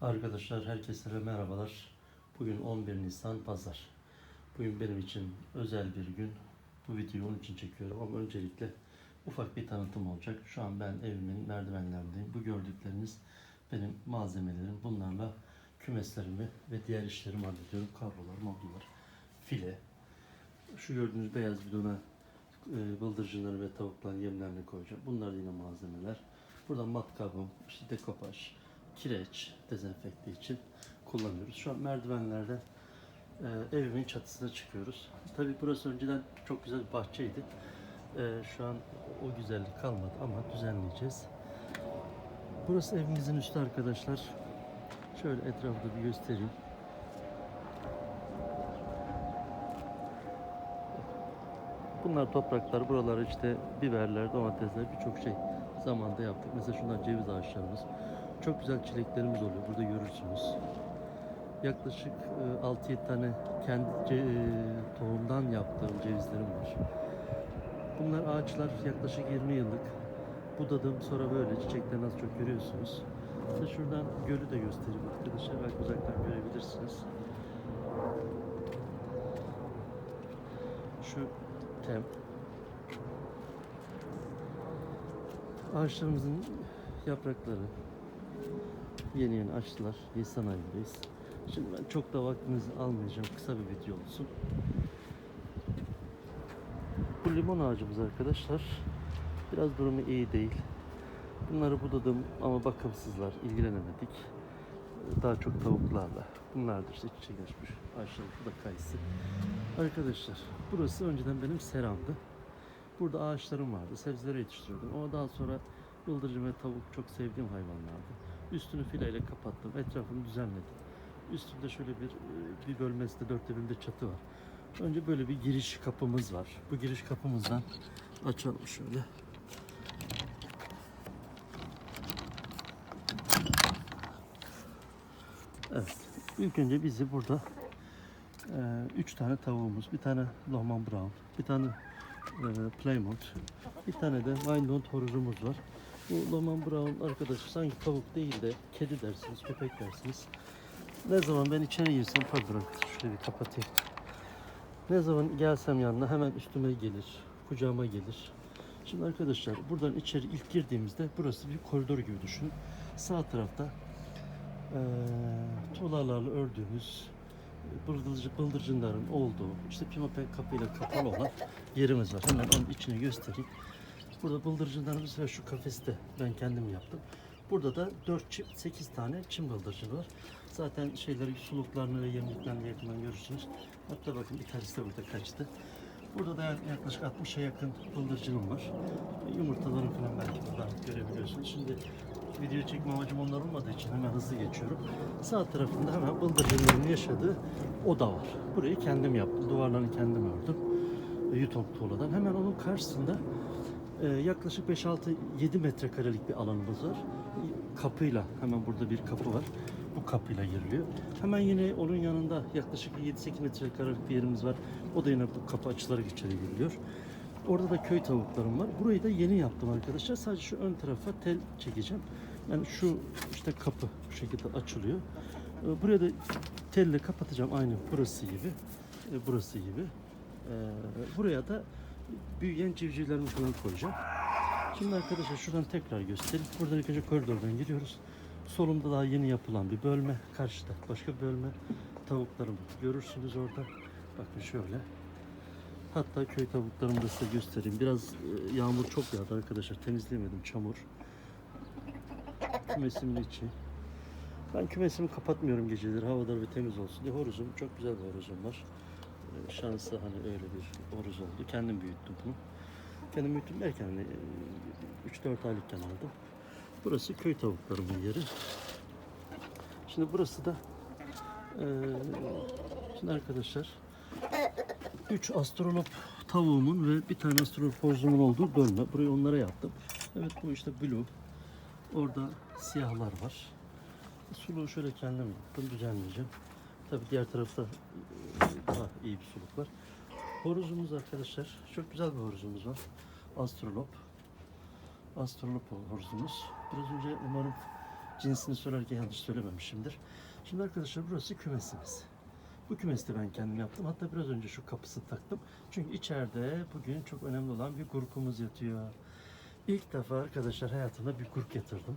Arkadaşlar herkese merhabalar. Bugün 11 Nisan Pazar. Bugün benim için özel bir gün. Bu videoyu onun için çekiyorum ama öncelikle ufak bir tanıtım olacak. Şu an ben evimin merdivenlerindeyim. Bu gördükleriniz benim malzemelerim. Bunlarla kümeslerimi ve diğer işlerimi hallediyorum. Kablolar, modullar, file. Şu gördüğünüz beyaz bidona e, bıldırcınları ve tavukların yemlerini koyacağım. Bunlar yine malzemeler. Burada matkabım, işte dekopaj, kireç dezenfekte için kullanıyoruz. Şu an merdivenlerden e, evimin çatısına çıkıyoruz. Tabii burası önceden çok güzel bir bahçeydi. E, şu an o güzellik kalmadı ama düzenleyeceğiz. Burası evimizin üstü arkadaşlar. Şöyle etrafı bir göstereyim. Bunlar topraklar, buralar işte biberler, domatesler, birçok şey zamanda yaptık. Mesela şunlar ceviz ağaçlarımız. Çok güzel çileklerimiz oluyor. Burada görürsünüz. Yaklaşık e, 6-7 tane kendi e, tohumdan yaptığım cevizlerim var. Bunlar ağaçlar yaklaşık 20 yıllık. Budadım sonra böyle çiçeklerini az çok görüyorsunuz. İşte şuradan gölü de göstereyim arkadaşlar. Belki uzaktan görebilirsiniz. Şu tem. Ağaçlarımızın yaprakları yeni yeni açtılar. Nisan ayındayız. Şimdi ben çok da vaktinizi almayacağım. Kısa bir video olsun. Bu limon ağacımız arkadaşlar. Biraz durumu iyi değil. Bunları budadım ama bakımsızlar. ilgilenemedik. Daha çok tavuklarla. Bunlar da işte çiçek açmış. Bu da kayısı. Arkadaşlar burası önceden benim seramdı. Burada ağaçlarım vardı. Sebzeleri yetiştiriyordum. Ama daha sonra bıldırcın ve tavuk çok sevdiğim hayvanlardı. Üstünü fileyle kapattım. Etrafını düzenledim. Üstünde şöyle bir e, bir bölmesinde dörtte birinde çatı var. Önce böyle bir giriş kapımız var. Bu giriş kapımızdan açalım şöyle. Evet. İlk önce bizi burada e, üç tane tavuğumuz, bir tane Lohman Brown, bir tane e, Plymouth, bir tane de Wyandotte horozumuz var. Bu Lohman Brown arkadaş sanki tavuk değil de kedi dersiniz, köpek dersiniz. Ne zaman ben içeri girsem, pardon şöyle bir kapatayım. Ne zaman gelsem yanına hemen üstüme gelir, kucağıma gelir. Şimdi arkadaşlar buradan içeri ilk girdiğimizde burası bir koridor gibi düşünün. Sağ tarafta eee tuğlalarla ördüğümüz bıldırcı, bıldırcınların olduğu işte pimapen kapıyla kapalı olan yerimiz var. Hemen onun içine göstereyim. Burada bıldırcınlarımız ve şu kafeste ben kendim yaptım. Burada da 4 çift 8 tane çim bıldırcını var. Zaten şeyleri suluklarını ve yemliklerini yakından görürsünüz. Hatta bakın bir tanesi de burada kaçtı. Burada da yaklaşık 60'a yakın bıldırcınım var. Yumurtalarım falan belki buradan görebiliyorsunuz. Şimdi video çekme amacım onlar olmadığı için hemen hızlı geçiyorum. Sağ tarafında hemen bıldırcınların yaşadığı oda var. Burayı kendim yaptım. Duvarlarını kendim ördüm. E, Yuton tuğladan. Hemen onun karşısında yaklaşık 5-6-7 metrekarelik bir alanımız var. Kapıyla hemen burada bir kapı var. Bu kapıyla giriliyor. Hemen yine onun yanında yaklaşık 7-8 metrekarelik bir yerimiz var. O da yine bu kapı açılarak içeri giriliyor. Orada da köy tavuklarım var. Burayı da yeni yaptım arkadaşlar. Sadece şu ön tarafa tel çekeceğim. Yani şu işte kapı bu şekilde açılıyor. Ee, Buraya da telle kapatacağım aynı burası gibi. e, Burası gibi. Ee, Buraya da büyüyen civcivlerimi falan koyacağım. Şimdi arkadaşlar şuradan tekrar göstereyim. Buradan ilk önce koridordan giriyoruz. Solumda daha yeni yapılan bir bölme. Karşıda başka bir bölme. Tavuklarımı görürsünüz orada. Bakın şöyle. Hatta köy tavuklarımı da size göstereyim. Biraz e, yağmur çok yağdı arkadaşlar. Temizleyemedim çamur. Kümesimin içi. Ben kümesimi kapatmıyorum geceleri havalar ve temiz olsun diye. Horozum çok güzel bir horozum var. E, Şanslı hani öyle bir horoz oldu. Kendim büyüttüm bunu. Kendim büyüttüm derken hani e, 3-4 aylıkken aldım. Burası köy tavuklarımın yeri. Şimdi burası da e, şimdi arkadaşlar 3 astrolop tavuğumun ve bir tane astrolop horozumun olduğu bölme. Burayı onlara yaptım. Evet bu işte blue. Orada siyahlar var. Suluğu şöyle kendim yaptım. Düzenleyeceğim. Tabii diğer tarafta iyi bir suluk var. Horozumuz arkadaşlar. Çok güzel bir horozumuz var. Astrolop. Astrolop horozumuz. Biraz önce umarım Cinsini sorarken yanlış söylememişimdir. Şimdi arkadaşlar burası kümesimiz. Bu kümesi de ben kendim yaptım. Hatta biraz önce şu kapısını taktım. Çünkü içeride bugün çok önemli olan bir gurkumuz yatıyor. İlk defa arkadaşlar hayatımda bir gurk yatırdım.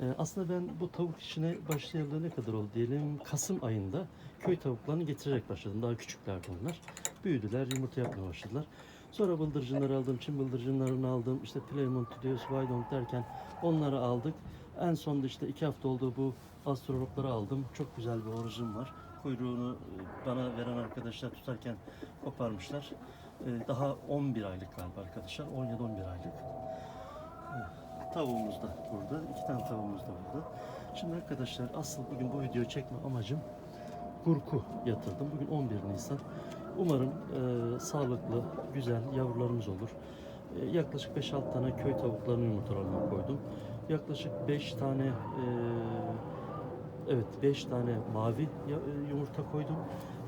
Ee, aslında ben bu tavuk işine başlayalı ne kadar oldu diyelim Kasım ayında köy tavuklarını getirerek başladım. Daha küçüklerdi onlar. Büyüdüler, yumurta yapmaya başladılar. Sonra bıldırcınları aldım, çim bıldırcınlarını aldım. İşte Plymouth, Tideus, Wydong derken onları aldık. En sonunda işte iki hafta oldu bu astrologları aldım. Çok güzel bir orucum var. Kuyruğunu e, bana veren arkadaşlar tutarken koparmışlar. Ee, Daha 11 aylık galiba arkadaşlar. 17-11 aylık. Tavuğumuz da burada. iki tane tavuğumuz da burada. Şimdi arkadaşlar asıl bugün bu videoyu çekme amacım kurku yatırdım. Bugün 11 Nisan. Umarım e, sağlıklı, güzel yavrularımız olur. E, yaklaşık 5-6 tane köy tavuklarının yumurtalarına koydum. Yaklaşık 5 tane e, evet 5 tane mavi e, yumurta koydum.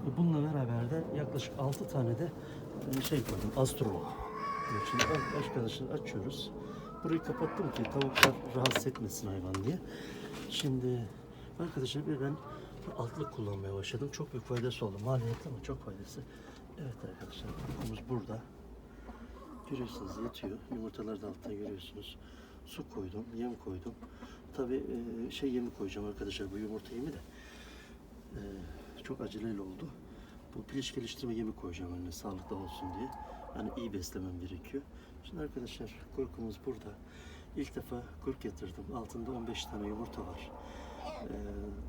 E, Bununla beraber de yaklaşık 6 tane de e, şey koydum. Astrolog. Şimdi arkadaşlar açıyoruz. Burayı kapattım ki tavuklar rahatsız etmesin hayvan diye. Şimdi arkadaşlar bir ben altlık kullanmaya başladım. Çok büyük faydası oldu. Maliyetli ama çok faydası. Evet arkadaşlar kukumuz burada. Görüyorsunuz yatıyor. Yumurtaları da alttan görüyorsunuz. Su koydum, yem koydum. Tabi şey yemi koyacağım arkadaşlar bu yumurta yemi de. E, çok aceleyle oldu. Bu piliç geliştirme yemi koyacağım önüne sağlıklı olsun diye. Yani iyi beslemem gerekiyor. Şimdi arkadaşlar kurkumuz burada. İlk defa kurk yatırdım. Altında 15 tane yumurta var. Ee,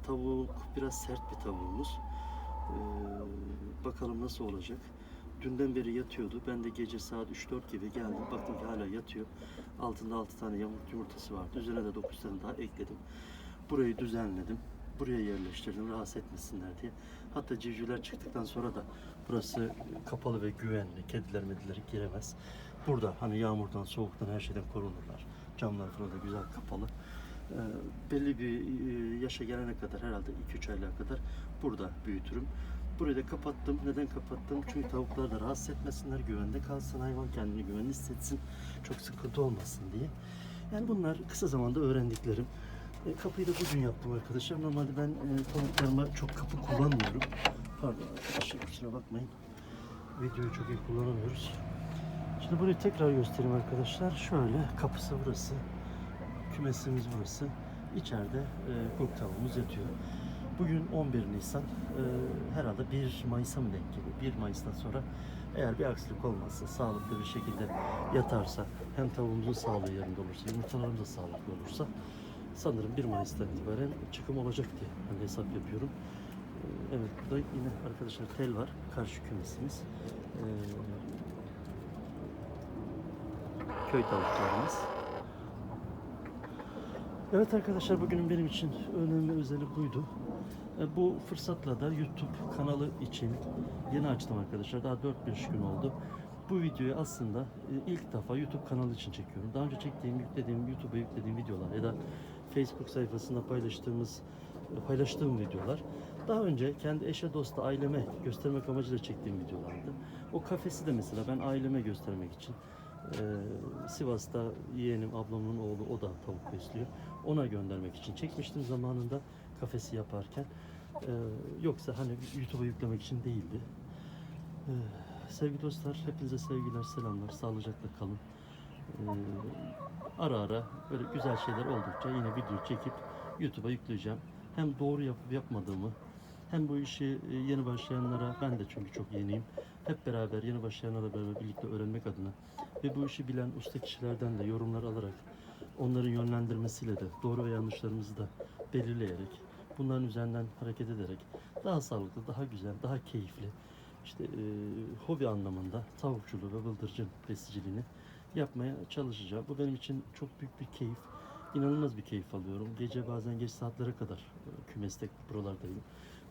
tavuk biraz sert bir tavuğumuz. Ee, bakalım nasıl olacak. Dünden beri yatıyordu. Ben de gece saat 3-4 gibi geldim. Baktım ki hala yatıyor. Altında 6 tane yumurt yumurtası vardı. Üzerine de 9 tane daha ekledim. Burayı düzenledim. Buraya yerleştirdim rahatsız etmesinler diye. Hatta civcivler çıktıktan sonra da burası kapalı ve güvenli. Kediler mediler giremez. Burada hani yağmurdan, soğuktan her şeyden korunurlar. Camlar falan da güzel kapalı. Ee, belli bir e, yaşa gelene kadar herhalde 2-3 aylığa kadar burada büyütürüm. Burayı da kapattım. Neden kapattım? Çünkü tavuklar da rahatsız etmesinler, güvende kalsın, hayvan kendini güvenli hissetsin, çok sıkıntı olmasın diye. Yani bunlar kısa zamanda öğrendiklerim. E, kapıyı da bugün yaptım arkadaşlar. Normalde ben e, tavuklarıma çok kapı kullanmıyorum. Pardon arkadaşlar kusura bakmayın. Videoyu çok iyi kullanamıyoruz. Şimdi burayı tekrar göstereyim arkadaşlar. Şöyle kapısı burası. Kümesimiz burası. İçeride e, kurt tavuğumuz yatıyor. Bugün 11 Nisan. E, herhalde 1 Mayıs'a mı denk geliyor? 1 Mayıs'tan sonra eğer bir aksilik olmazsa, sağlıklı bir şekilde yatarsa, hem tavuğumuzun sağlığı yerinde olursa, yumurtalarımız da sağlıklı olursa sanırım 1 Mayıs'tan itibaren çıkım olacak diye ben hesap yapıyorum. Evet burada yine arkadaşlar tel var. Karşı kümesimiz. E, köy tavuklarımız. Evet arkadaşlar bugünün benim için önemli özeli buydu. E, Bu fırsatla da YouTube kanalı için yeni açtım arkadaşlar. Daha 4-5 gün oldu. Bu videoyu aslında e, ilk defa YouTube kanalı için çekiyorum. Daha önce çektiğim, yüklediğim, YouTube'a yüklediğim videolar ya da Facebook sayfasında paylaştığımız paylaştığım videolar. Daha önce kendi eşe, dosta, aileme göstermek amacıyla çektiğim videolardı. O kafesi de mesela ben aileme göstermek için ee, Sivas'ta yeğenim, ablamın oğlu o da tavuk besliyor. Ona göndermek için çekmiştim zamanında kafesi yaparken. Ee, yoksa hani YouTube'a yüklemek için değildi. Ee, sevgili dostlar, hepinize sevgiler, selamlar. Sağlıcakla kalın. Ee, ara ara böyle güzel şeyler oldukça yine video çekip YouTube'a yükleyeceğim. Hem doğru yapıp yapmadığımı hem bu işi e, yeni başlayanlara ben de çünkü çok yeniyim. Hep beraber yeni başlayanlarla beraber birlikte öğrenmek adına ve bu işi bilen usta kişilerden de yorumlar alarak onların yönlendirmesiyle de doğru ve yanlışlarımızı da belirleyerek bunların üzerinden hareket ederek daha sağlıklı, daha güzel, daha keyifli işte e, hobi anlamında tavukçuluğu ve bıldırcın besiciliğini yapmaya çalışacağım. Bu benim için çok büyük bir keyif. İnanılmaz bir keyif alıyorum. Gece bazen geç saatlere kadar e, kümeste buralardayım.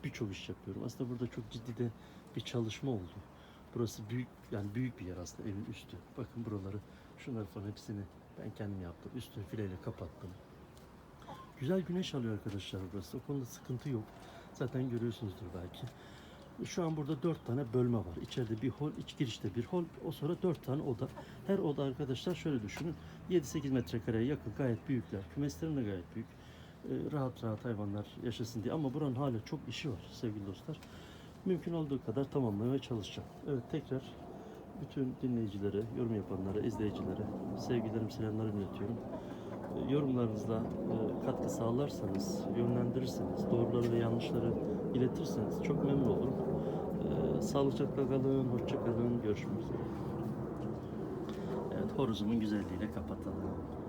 Birçok iş yapıyorum. Aslında burada çok ciddi de bir çalışma oldu. Burası büyük yani büyük bir yer aslında evin üstü. Bakın buraları şunları falan hepsini ben kendim yaptım. Üstünü fileyle kapattım. Güzel güneş alıyor arkadaşlar burası. O konuda sıkıntı yok. Zaten görüyorsunuzdur belki. Şu an burada dört tane bölme var. İçeride bir hol, iç girişte bir hol, o sonra dört tane oda. Her oda arkadaşlar şöyle düşünün. 7-8 metrekareye yakın gayet büyükler. Kümeslerim de gayet büyük. E, rahat rahat hayvanlar yaşasın diye. Ama buranın hala çok işi var sevgili dostlar. Mümkün olduğu kadar tamamlamaya çalışacağım. Evet tekrar bütün dinleyicilere, yorum yapanlara, izleyicilere sevgilerim, selamlarımı iletiyorum. E, Yorumlarınızla e, katkı sağlarsanız, yönlendirirseniz, doğruları ve yanlışları iletirseniz çok memnun olurum. Sağlıcakla kalın, hoşça kalın, görüşmek üzere. Evet, horozumun güzelliğiyle kapatalım.